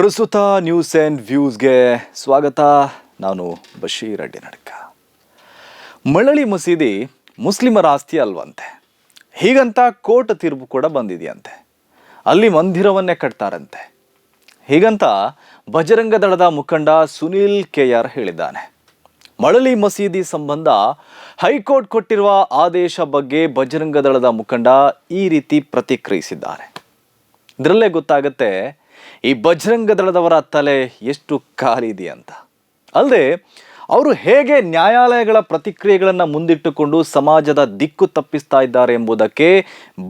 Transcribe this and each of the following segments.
ಪ್ರಸ್ತುತ news and ವ್ಯೂಸ್ಗೆ ಸ್ವಾಗತ. ನಾನು ಬಶೀರ್ ಅಡ್ಡಿ ನಡ್ಕ ಮಳಲಿ ಮಸೀದಿ ಮುಸ್ಲಿಮರ ಆಸ್ತಿ ಅಲ್ವಂತೆ. ಹೀಗಂತ ಕೋರ್ಟ್ ತೀರ್ಪು ಕೂಡ ಬಂದಿದೆಯಂತೆ. ಅಲ್ಲಿ ಮಂದಿರವನ್ನೇ ಕಟ್ತಾರಂತೆ. ಹೀಗಂತ ಬಜರಂಗ ದಳದ ಮುಖಂಡ ಸುನೀಲ್ ಕೆ ಆರ್ ಹೇಳಿದ್ದಾನೆ. ಮಳಲಿ ಮಸೀದಿ ಸಂಬಂಧ ಹೈಕೋರ್ಟ್ ಕೊಟ್ಟಿರುವ ಆದೇಶ ಬಗ್ಗೆ ಬಜರಂಗ ದಳದ ಮುಖಂಡ ಈ ರೀತಿ ಪ್ರತಿಕ್ರಿಯಿಸಿದ್ದಾರೆ. ಇದರಲ್ಲೇ ಗೊತ್ತಾಗುತ್ತೆ ಈ ಬಜರಂಗ ದಳದವರ ತಲೆ ಎಷ್ಟು ಖಾಲಿದೆ ಅಂತ ಅಲ್ಲದೆ ಅವರು ಹೇಗೆ ನ್ಯಾಯಾಲಯಗಳ ಪ್ರತಿಕ್ರಿಯೆಗಳನ್ನು ಮುಂದಿಟ್ಟುಕೊಂಡು ಸಮಾಜದ ದಿಕ್ಕು ತಪ್ಪಿಸ್ತಾ ಇದ್ದಾರೆ ಎಂಬುದಕ್ಕೆ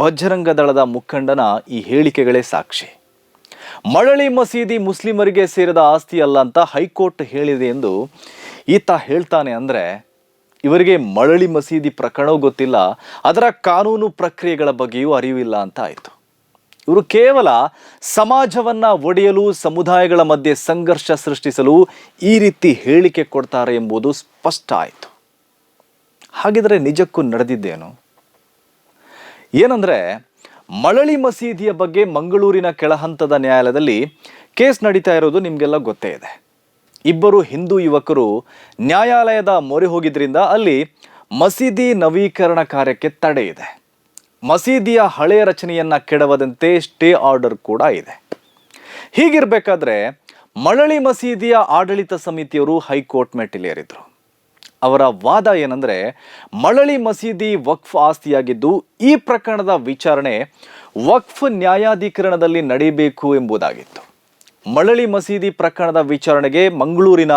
ಬಜರಂಗ ದಳದ ಮುಖಂಡನ ಈ ಹೇಳಿಕೆಗಳೇ ಸಾಕ್ಷಿ. ಮಳಳಿ ಮಸೀದಿ ಮುಸ್ಲಿಮರಿಗೆ ಸೇರಿದ ಆಸ್ತಿ ಅಲ್ಲ ಅಂತ ಹೈಕೋರ್ಟ್ ಹೇಳಿದೆ ಎಂದು ಈತ ಹೇಳ್ತಾನೆ ಅಂದರೆ, ಇವರಿಗೆ ಮಳಳಿ ಮಸೀದಿ ಪ್ರಕರಣವೂ ಗೊತ್ತಿಲ್ಲ, ಅದರ ಕಾನೂನು ಪ್ರಕ್ರಿಯೆಗಳ ಬಗ್ಗೆಯೂ ಅರಿವಿಲ್ಲ ಅಂತ ಆಯಿತು. ಇವರು ಕೇವಲ ಸಮಾಜವನ್ನ ಒಡೆಯಲು, ಸಮುದಾಯಗಳ ಮಧ್ಯೆ ಸಂಘರ್ಷ ಸೃಷ್ಟಿಸಲು ಈ ರೀತಿ ಹೇಳಿಕೆ ಕೊಡ್ತಾರೆ ಎಂಬುದು ಸ್ಪಷ್ಟ ಆಯಿತು. ಹಾಗಿದ್ರೆ ನಿಜಕ್ಕೂ ನಡೆದಿದ್ದೇನು? ಏನಂದ್ರೆ ಮಳಳಿ ಮಸೀದಿಯ ಬಗ್ಗೆ ಮಂಗಳೂರಿನ ಕೆಳಹಂತದ ನ್ಯಾಯಾಲಯದಲ್ಲಿ ಕೇಸ್ ನಡೀತಾ ಇರೋದು ನಿಮಗೆಲ್ಲ ಗೊತ್ತೇ ಇದೆ. ಇಬ್ಬರು ಹಿಂದೂ ಯುವಕರು ನ್ಯಾಯಾಲಯದ ಮೊರೆ ಹೋಗಿದ್ರಿಂದ ಅಲ್ಲಿ ಮಸೀದಿ ನವೀಕರಣ ಕಾರ್ಯಕ್ಕೆ ತಡೆ ಇದೆ. ಮಸೀದಿಯ ಹಳೆಯ ರಚನೆಯನ್ನ ಕೆಡವದಂತೆ ಸ್ಟೇ ಆರ್ಡರ್ ಕೂಡ ಇದೆ. ಹೀಗಿರಬೇಕಾದ್ರೆ ಮಳಳಿ ಮಸೀದಿಯ ಆಡಳಿತ ಸಮಿತಿಯವರು ಹೈಕೋರ್ಟ್ ಮೆಟ್ಟಿಲೇರಿದ್ರು. ಅವರ ವಾದ ಏನಂದ್ರೆ ಮಳಳಿ ಮಸೀದಿ ವಕ್ಫ್ ಆಸ್ತಿಯಾಗಿದ್ದು ಈ ಪ್ರಕರಣದ ವಿಚಾರಣೆ ವಕ್ಫ್ ನ್ಯಾಯಾಧೀಕರಣದಲ್ಲಿ ನಡೆಯಬೇಕು ಎಂಬುದಾಗಿತ್ತು. ಮಳಳಿ ಮಸೀದಿ ಪ್ರಕರಣದ ವಿಚಾರಣೆಗೆ ಮಂಗಳೂರಿನ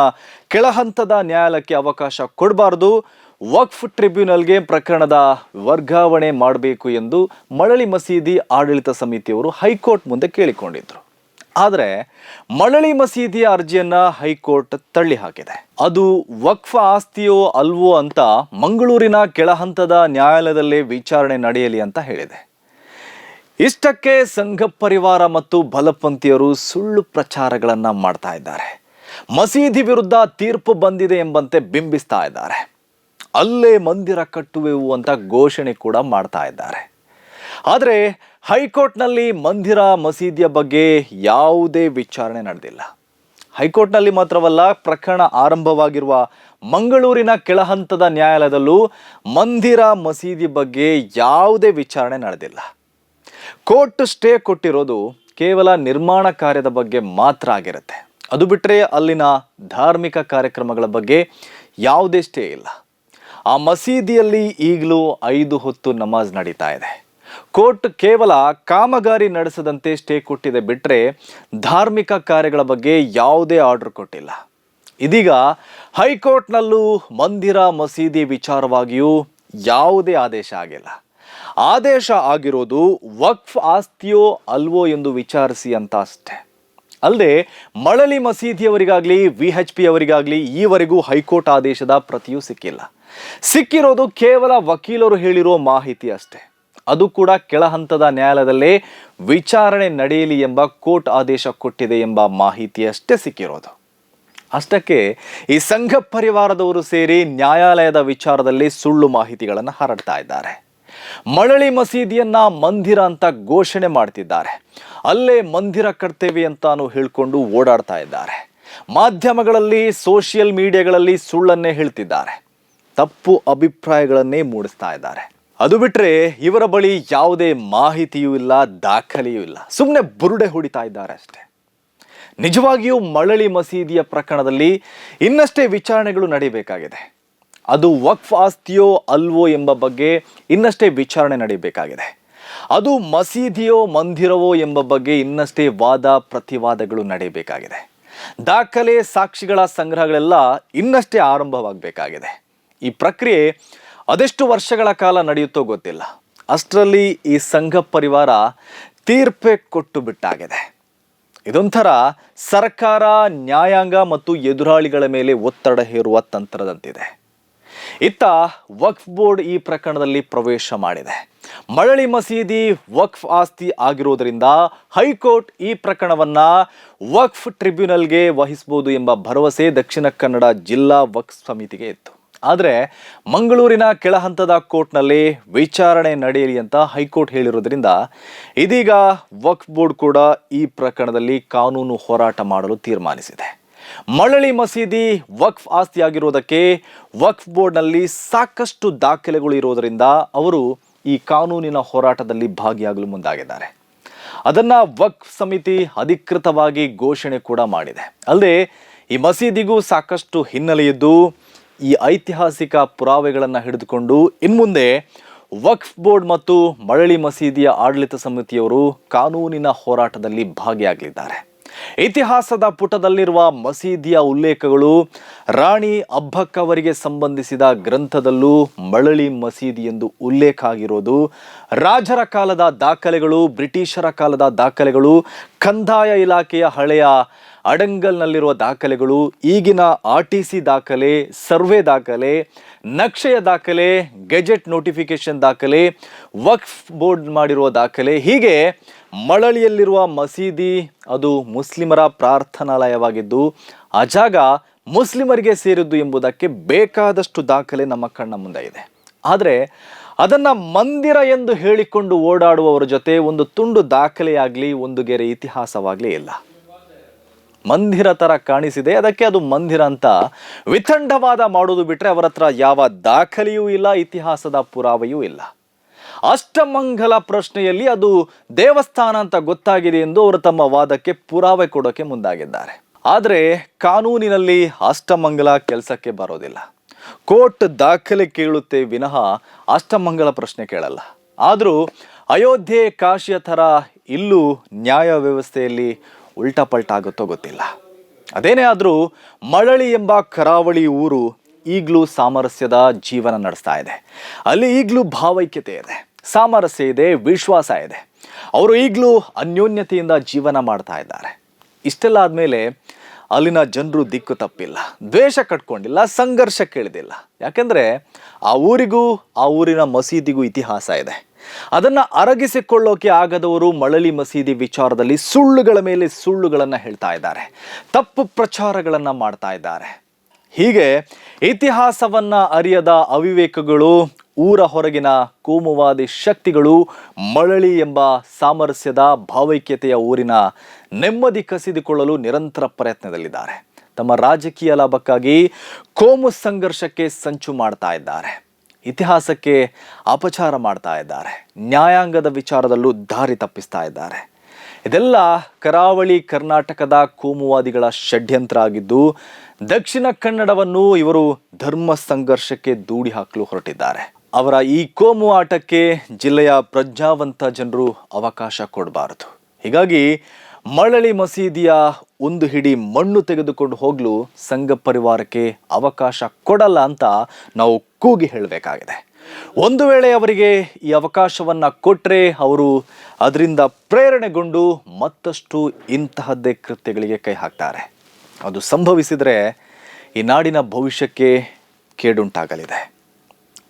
ಕೆಳಹಂತದ ನ್ಯಾಯಾಲಯಕ್ಕೆ ಅವಕಾಶ ಕೊಡಬಾರದು. ವಕ್ಫ್ ಟ್ರಿಬ್ಯುನಲ್ಗೆ ಪ್ರಕರಣದ ವರ್ಗಾವಣೆ ಮಾಡಬೇಕು ಎಂದು ಮಳಲಿ ಮಸೀದಿ ಆಡಳಿತ ಸಮಿತಿಯವರು ಹೈಕೋರ್ಟ್ ಮುಂದೆ ಕೇಳಿಕೊಂಡಿದ್ರು. ಆದರೆ ಮಳಲಿ ಮಸೀದಿಯ ಅರ್ಜಿಯನ್ನ ಹೈಕೋರ್ಟ್ ತಳ್ಳಿ ಹಾಕಿದೆ. ಅದು ವಕ್ಫ್ ಆಸ್ತಿಯೋ ಅಲ್ವೋ ಅಂತ ಮಂಗಳೂರಿನ ಕೆಳಹಂತದ ನ್ಯಾಯಾಲಯದಲ್ಲೇ ವಿಚಾರಣೆ ನಡೆಯಲಿ ಅಂತ ಹೇಳಿದೆ. ಇಷ್ಟಕ್ಕೆ ಸಂಘ ಪರಿವಾರ ಮತ್ತು ಬಲಪಂಥೀಯರು ಸುಳ್ಳು ಪ್ರಚಾರಗಳನ್ನು ಮಾಡ್ತಾ ಇದ್ದಾರೆ. ಮಸೀದಿ ವಿರುದ್ಧ ತೀರ್ಪು ಬಂದಿದೆ ಎಂಬಂತೆ ಬಿಂಬಿಸ್ತಾ ಇದ್ದಾರೆ. ಅಲ್ಲೇ ಮಂದಿರ ಕಟ್ಟುವೆವು ಅಂತ ಘೋಷಣೆ ಕೂಡ ಮಾಡ್ತಾ ಇದ್ದಾರೆ. ಆದರೆ ಹೈಕೋರ್ಟ್ನಲ್ಲಿ ಮಂದಿರ ಮಸೀದಿಯ ಬಗ್ಗೆ ಯಾವುದೇ ವಿಚಾರಣೆ ನಡೆದಿಲ್ಲ. ಹೈಕೋರ್ಟ್ನಲ್ಲಿ ಮಾತ್ರವಲ್ಲ, ಪ್ರಕರಣ ಆರಂಭವಾಗಿರುವ ಮಂಗಳೂರಿನ ಕೆಳಹಂತದ ನ್ಯಾಯಾಲಯದಲ್ಲೂ ಮಂದಿರ ಮಸೀದಿ ಬಗ್ಗೆ ಯಾವುದೇ ವಿಚಾರಣೆ ನಡೆದಿಲ್ಲ. ಕೋರ್ಟ್ ಸ್ಟೇ ಕೊಟ್ಟಿರೋದು ಕೇವಲ ನಿರ್ಮಾಣ ಕಾರ್ಯದ ಬಗ್ಗೆ ಮಾತ್ರ ಆಗಿರುತ್ತೆ. ಅದು ಬಿಟ್ಟರೆ ಅಲ್ಲಿನ ಧಾರ್ಮಿಕ ಕಾರ್ಯಕ್ರಮಗಳ ಬಗ್ಗೆ ಯಾವುದೇ ಸ್ಟೇ ಇಲ್ಲ. ಆ ಮಸೀದಿಯಲ್ಲಿ ಈಗಲೂ ಐದು ಹೊತ್ತು ನಮಾಜ್ ನಡೀತಾ ಇದೆ. ಕೋರ್ಟ್ ಕೇವಲ ಕಾಮಗಾರಿ ನಡೆಸದಂತೆ ಸ್ಟೇ ಕೊಟ್ಟಿದೆ ಬಿಟ್ಟರೆ ಧಾರ್ಮಿಕ ಕಾರ್ಯಗಳ ಬಗ್ಗೆ ಯಾವುದೇ ಆರ್ಡರ್ ಕೊಟ್ಟಿಲ್ಲ. ಇದೀಗ ಹೈಕೋರ್ಟ್ನಲ್ಲೂ ಮಂದಿರ ಮಸೀದಿ ವಿಚಾರವಾಗಿಯೂ ಯಾವುದೇ ಆದೇಶ ಆಗಿಲ್ಲ. ಆದೇಶ ಆಗಿರೋದು ವಕ್ಫ್ ಆಸ್ತಿಯೋ ಅಲ್ವೋ ಎಂದು ವಿಚಾರಿಸಿ ಅಂತ ಅಷ್ಟೇ. ಅಲ್ಲದೆ ಮಳಲಿ ಮಸೀದಿಯವರಿಗಾಗಲಿ ವಿ ಎಚ್ ಪಿ ಅವರಿಗಾಗಲಿ ಈವರೆಗೂ ಹೈಕೋರ್ಟ್ ಆದೇಶದ ಪ್ರತಿಯೂ ಸಿಕ್ಕಿಲ್ಲ. ಸಿಕ್ಕಿರೋದು ಕೇವಲ ವಕೀಲರು ಹೇಳಿರೋ ಮಾಹಿತಿ ಅಷ್ಟೇ. ಅದು ಕೂಡ ಕೆಳಹಂತದ ನ್ಯಾಯಾಲಯದಲ್ಲೇ ವಿಚಾರಣೆ ನಡೆಯಲಿ ಎಂಬ ಕೋರ್ಟ್ ಆದೇಶ ಕೊಟ್ಟಿದೆ ಎಂಬ ಮಾಹಿತಿ ಅಷ್ಟೇ ಸಿಕ್ಕಿರೋದು. ಅಷ್ಟಕ್ಕೆ ಈ ಸಂಘ ಪರಿವಾರದವರು ಸೇರಿ ನ್ಯಾಯಾಲಯದ ವಿಚಾರದಲ್ಲಿ ಸುಳ್ಳು ಮಾಹಿತಿಗಳನ್ನು ಹರಡ್ತಾ ಇದ್ದಾರೆ. ಮಳಲಿ ಮಸೀದಿಯನ್ನ ಮಂದಿರ ಅಂತ ಘೋಷಣೆ ಮಾಡ್ತಿದ್ದಾರೆ. ಅಲ್ಲೇ ಮಂದಿರ ಕಟ್ತೇವೆ ಅಂತಾನು ಹೇಳ್ಕೊಂಡು ಓಡಾಡ್ತಾ ಇದ್ದಾರೆ. ಮಾಧ್ಯಮಗಳಲ್ಲಿ ಸೋಷಿಯಲ್ ಮೀಡಿಯಾಗಳಲ್ಲಿ ಸುಳ್ಳನ್ನೇ ಹೇಳ್ತಿದ್ದಾರೆ. ತಪ್ಪು ಅಭಿಪ್ರಾಯಗಳನ್ನೇ ಮೂಡಿಸ್ತಾ ಇದ್ದಾರೆ. ಅದು ಬಿಟ್ರೆ ಇವರ ಬಳಿ ಯಾವುದೇ ಮಾಹಿತಿಯೂ ಇಲ್ಲ, ದಾಖಲೆಯೂ ಇಲ್ಲ. ಸುಮ್ಮನೆ ಬುರುಡೆ ಹೊಡಿತಾ ಇದ್ದಾರೆ ಅಷ್ಟೇ. ನಿಜವಾಗಿಯೂ ಮಳಳಿ ಮಸೀದಿಯ ಪ್ರಕರಣದಲ್ಲಿ ಇನ್ನಷ್ಟೇ ವಿಚಾರಣೆಗಳು ನಡೀಬೇಕಾಗಿದೆ ಅದು ವಕ್ಫ್ ಆಸ್ತಿಯೋ ಅಲ್ವೋ ಎಂಬ ಬಗ್ಗೆ ಇನ್ನಷ್ಟೇ ವಿಚಾರಣೆ ನಡೆಯಬೇಕಾಗಿದೆ. ಅದು ಮಸೀದಿಯೋ ಮಂದಿರವೋ ಎಂಬ ಬಗ್ಗೆ ಇನ್ನಷ್ಟೇ ವಾದ ಪ್ರತಿವಾದಗಳು ನಡೆಯಬೇಕಾಗಿದೆ. ದಾಖಲೆ, ಸಾಕ್ಷಿಗಳ ಸಂಗ್ರಹಗಳೆಲ್ಲ ಇನ್ನಷ್ಟೇ ಆರಂಭವಾಗಬೇಕಾಗಿದೆ. ಈ ಪ್ರಕ್ರಿಯೆ ಅದೆಷ್ಟು ವರ್ಷಗಳ ಕಾಲ ನಡೆಯುತ್ತೋ ಗೊತ್ತಿಲ್ಲ. ಅಷ್ಟರಲ್ಲಿ ಈ ಸಂಘ ಪರಿವಾರ ತೀರ್ಪೆ ಕೊಟ್ಟು ಬಿಟ್ಟಾಗಿದೆ. ಇದೊಂಥರ ಸರ್ಕಾರ, ನ್ಯಾಯಾಂಗ ಮತ್ತು ಎದುರಾಳಿಗಳ ಮೇಲೆ ಒತ್ತಡ ಹೇರುವ ತಂತ್ರದಂತಿದೆ. ಇತ್ತ ವಕ್ಫ್ ಬೋರ್ಡ್ ಈ ಪ್ರಕರಣದಲ್ಲಿ ಪ್ರವೇಶ ಮಾಡಿದೆ. ಮರಳಿ ಮಸೀದಿ ವಕ್ಫ್ ಆಸ್ತಿ ಆಗಿರುವುದರಿಂದ ಹೈಕೋರ್ಟ್ ಈ ಪ್ರಕರಣವನ್ನ ವಕ್ಫ್ ಟ್ರಿಬ್ಯುನಲ್ಗೆ ವಹಿಸಬಹುದು ಎಂಬ ಭರವಸೆ ದಕ್ಷಿಣ ಕನ್ನಡ ಜಿಲ್ಲಾ ವಕ್ಫ್ ಸಮಿತಿಗೆ ಇತ್ತು. ಆದರೆ ಮಂಗಳೂರಿನ ಕೆಳಹಂತದ ಕೋರ್ಟ್ನಲ್ಲಿ ವಿಚಾರಣೆ ನಡೆಯಲಿ ಅಂತ ಹೈಕೋರ್ಟ್ ಹೇಳಿರೋದ್ರಿಂದ ಇದೀಗ ವಕ್ಫ್ ಬೋರ್ಡ್ ಕೂಡ ಈ ಪ್ರಕರಣದಲ್ಲಿ ಕಾನೂನು ಹೋರಾಟ ಮಾಡಲು ತೀರ್ಮಾನಿಸಿದೆ. ಮಳಲಿ ಮಸೀದಿ ವಕ್ಫ್ ಆಸ್ತಿಯಾಗಿರುವುದಕ್ಕೆ ವಕ್ಫ್ ಬೋರ್ಡ್ನಲ್ಲಿ ಸಾಕಷ್ಟು ದಾಖಲೆಗಳು ಇರುವುದರಿಂದ ಅವರು ಈ ಕಾನೂನಿನ ಹೋರಾಟದಲ್ಲಿ ಭಾಗಿಯಾಗಲು ಮುಂದಾಗಿದ್ದಾರೆ. ಅದನ್ನ ವಕ್ಫ್ ಸಮಿತಿ ಅಧಿಕೃತವಾಗಿ ಘೋಷಣೆ ಕೂಡ ಮಾಡಿದೆ. ಅಲ್ಲದೆ ಈ ಮಸೀದಿಗೂ ಸಾಕಷ್ಟು ಹಿನ್ನೆಲೆಯಿದ್ದು ಈ ಐತಿಹಾಸಿಕ ಪುರಾವೆಗಳನ್ನು ಹಿಡಿದುಕೊಂಡು ಇನ್ಮುಂದೆ ವಕ್ಫ್ ಬೋರ್ಡ್ ಮತ್ತು ಮಳಲಿ ಮಸೀದಿಯ ಆಡಳಿತ ಸಮಿತಿಯವರು ಕಾನೂನಿನ ಹೋರಾಟದಲ್ಲಿ ಭಾಗಿಯಾಗಲಿದ್ದಾರೆ. ಇತಿಹಾಸದ ಪುಟದಲ್ಲಿರುವ ಮಸೀದಿಯ ಉಲ್ಲೇಖಗಳು ರಾಣಿ ಅಬ್ಬಕ್ಕವರಿಗೆ ಸಂಬಂಧಿಸಿದ ಗ್ರಂಥದಲ್ಲೂ ಮಳಲಿ ಮಸೀದಿ ಎಂದು ಉಲ್ಲೇಖ ಆಗಿರೋದು. ರಾಜರ ಕಾಲದ ದಾಖಲೆಗಳು, ಬ್ರಿಟಿಷರ ಕಾಲದ ದಾಖಲೆಗಳು ಕಂದಾಯ ಇಲಾಖೆಯ ಹಳೆಯ ಅಡಂಗಲ್ನಲ್ಲಿರುವ ದಾಖಲೆಗಳು, ಈಗಿನ ಆರ್ ಟಿ ಸಿ ದಾಖಲೆ, ಸರ್ವೆ ದಾಖಲೆ, ನಕ್ಷೆಯ ದಾಖಲೆ, ಗೆಜೆಟ್ ನೋಟಿಫಿಕೇಶನ್ ದಾಖಲೆ, ವಕ್ಫ್ ಬೋರ್ಡ್ ಮಾಡಿರುವ ದಾಖಲೆ, ಹೀಗೆ ಮಳಲಿಯಲ್ಲಿರುವ ಮಸೀದಿ ಅದು ಮುಸ್ಲಿಮರ ಪ್ರಾರ್ಥನಾಲಯವಾಗಿದ್ದು, ಆ ಜಾಗ ಮುಸ್ಲಿಮರಿಗೆ ಸೇರಿದ್ದು ಎಂಬುದಕ್ಕೆ ಬೇಕಾದಷ್ಟು ದಾಖಲೆ ನಮ್ಮ ಕಣ್ಣ ಮುಂದೆ ಇದೆ. ಆದರೆ ಅದನ್ನ ಮಂದಿರ ಎಂದು ಹೇಳಿಕೊಂಡು ಓಡಾಡುವವರ ಜೊತೆ ಒಂದು ತುಂಡು ದಾಖಲೆಯಾಗಲಿ, ಒಂದು ಗೆರೆ ಇತಿಹಾಸವಾಗಲಿ ಇಲ್ಲ. ಮಂದಿರ ಥರ ಕಾಣಿಸಿದೆ. ಅದಕ್ಕೆ ಅದು ಮಂದಿರ ಅಂತ ವಿತಂಡವಾದ ಮಾಡೋದು ಬಿಟ್ರೆ ಅವರ ಹತ್ರ ಯಾವ ದಾಖಲೆಯೂ ಇಲ್ಲ, ಇತಿಹಾಸದ ಪುರಾವೆಯೂ ಇಲ್ಲ. ಅಷ್ಟಮಂಗಲ ಪ್ರಶ್ನೆಯಲ್ಲಿ ಅದು ದೇವಸ್ಥಾನ ಅಂತ ಗೊತ್ತಾಗಿದೆ ಎಂದು ಅವರು ತಮ್ಮ ವಾದಕ್ಕೆ ಪುರಾವೆ ಕೊಡೋಕೆ ಮುಂದಾಗಿದ್ದಾರೆ. ಆದರೆ ಕಾನೂನಿನಲ್ಲಿ ಅಷ್ಟಮಂಗಲ ಕೆಲಸಕ್ಕೆ ಬರೋದಿಲ್ಲ. ಕೋರ್ಟ್ ದಾಖಲೆ ಕೇಳುತ್ತೆ ವಿನಃ ಅಷ್ಟಮಂಗಲ ಪ್ರಶ್ನೆ ಕೇಳಲ್ಲ. ಆದರೂ ಅಯೋಧ್ಯೆ ಕಾಶಿಯ ಥರ ಇಲ್ಲೂ ನ್ಯಾಯ ವ್ಯವಸ್ಥೆಯಲ್ಲಿ ಉಲ್ಟಾ ಪಲ್ಟಾ ಆಗುತ್ತೋ ಗೊತ್ತಿಲ್ಲ. ಅದೇನೇ ಆದರೂ ಮಳಳಿ ಎಂಬ ಕರಾವಳಿ ಊರು ಈಗಲೂ ಸಾಮರಸ್ಯದ ಜೀವನ ನಡೆಸ್ತಾ ಇದೆ. ಅಲ್ಲಿ ಈಗಲೂ ಭಾವೈಕ್ಯತೆ ಇದೆ, ಸಾಮರಸ್ಯ ಇದೆ, ವಿಶ್ವಾಸ ಇದೆ. ಅವರು ಈಗಲೂ ಅನ್ಯೋನ್ಯತೆಯಿಂದ ಜೀವನ ಮಾಡ್ತಾ ಇದ್ದಾರೆ. ಇಷ್ಟೆಲ್ಲ ಆದಮೇಲೆ ಅಲ್ಲಿನ ಜನರು ದಿಕ್ಕು ತಪ್ಪಿಲ್ಲ, ದ್ವೇಷ ಕಟ್ಕೊಂಡಿಲ್ಲ, ಸಂಘರ್ಷ ಕೇಳಿದಿಲ್ಲ. ಯಾಕೆಂದರೆ ಆ ಊರಿಗೂ, ಆ ಊರಿನ ಮಸೀದಿಗೂ ಇತಿಹಾಸ ಇದೆ. ಅದನ್ನ ಅರಗಿಸಿಕೊಳ್ಳೋಕೆ ಆಗದವರು ಮಳಲಿ ಮಸೀದಿ ವಿಚಾರದಲ್ಲಿ ಸುಳ್ಳುಗಳ ಮೇಲೆ ಸುಳ್ಳುಗಳನ್ನು ಹೇಳ್ತಾ ಇದ್ದಾರೆ, ತಪ್ಪು ಪ್ರಚಾರಗಳನ್ನು ಮಾಡ್ತಾ ಇದ್ದಾರೆ. ಹೀಗೆ ಇತಿಹಾಸವನ್ನು ಅರಿಯದ ಅವಿವೇಕಗಳು ಊರ ಹೊರಗಿನ ಕೋಮುವಾದಿ ಶಕ್ತಿಗಳು ಮಳಳಿ ಎಂಬ ಸಾಮರಸ್ಯದ ಭಾವೈಕ್ಯತೆಯ ಊರಿನ ನೆಮ್ಮದಿ ಕಸಿದುಕೊಳ್ಳಲು ನಿರಂತರ ಪ್ರಯತ್ನದಲ್ಲಿದ್ದಾರೆ. ತಮ್ಮ ರಾಜಕೀಯ ಲಾಭಕ್ಕಾಗಿ ಕೋಮು ಸಂಘರ್ಷಕ್ಕೆ ಸಂಚು ಮಾಡ್ತಾ ಇದ್ದಾರೆ. ಇತಿಹಾಸಕ್ಕೆ ಅಪಚಾರ ಮಾಡ್ತಾ ಇದ್ದಾರೆ. ನ್ಯಾಯಾಂಗದ ವಿಚಾರದಲ್ಲೂ ದಾರಿ ತಪ್ಪಿಸ್ತಾ ಇದ್ದಾರೆ. ಇದೆಲ್ಲ ಕರಾವಳಿ ಕರ್ನಾಟಕದ ಕೋಮುವಾದಿಗಳ ಷಡ್ಯಂತ್ರ ಆಗಿದ್ದು, ದಕ್ಷಿಣ ಕನ್ನಡವನ್ನು ಇವರು ಧರ್ಮ ಸಂಘರ್ಷಕ್ಕೆ ದೂಡಿ ಹಾಕಲು ಹೊರಟಿದ್ದಾರೆ. ಅವರ ಈ ಕೋಮು ಆಟಕ್ಕೆ ಜಿಲ್ಲೆಯ ಪ್ರಜ್ಞಾವಂತ ಜನರು ಅವಕಾಶ ಕೊಡಬಾರದು. ಹೀಗಾಗಿ ಮಳಳಿ ಮಸೀದಿಯ ಒಂದು ಹಿಡಿ ಮಣ್ಣು ತೆಗೆದುಕೊಂಡು ಹೋಗಲು ಸಂಘ ಪರಿವಾರಕ್ಕೆ ಅವಕಾಶ ಕೊಡಲ್ಲ ಅಂತ ನಾವು ಕೂಗಿ ಹೇಳಬೇಕಾಗಿದೆ. ಒಂದು ವೇಳೆ ಅವರಿಗೆ ಈ ಅವಕಾಶವನ್ನು ಕೊಟ್ಟರೆ ಅವರು ಅದರಿಂದ ಪ್ರೇರಣೆಗೊಂಡು ಮತ್ತಷ್ಟು ಇಂತಹದ್ದೇ ಕೃತ್ಯಗಳಿಗೆ ಕೈ ಹಾಕ್ತಾರೆ. ಅದು ಸಂಭವಿಸಿದರೆ ಈ ನಾಡಿನ ಭವಿಷ್ಯಕ್ಕೆ ಕೇಡುಂಟಾಗಲಿದೆ.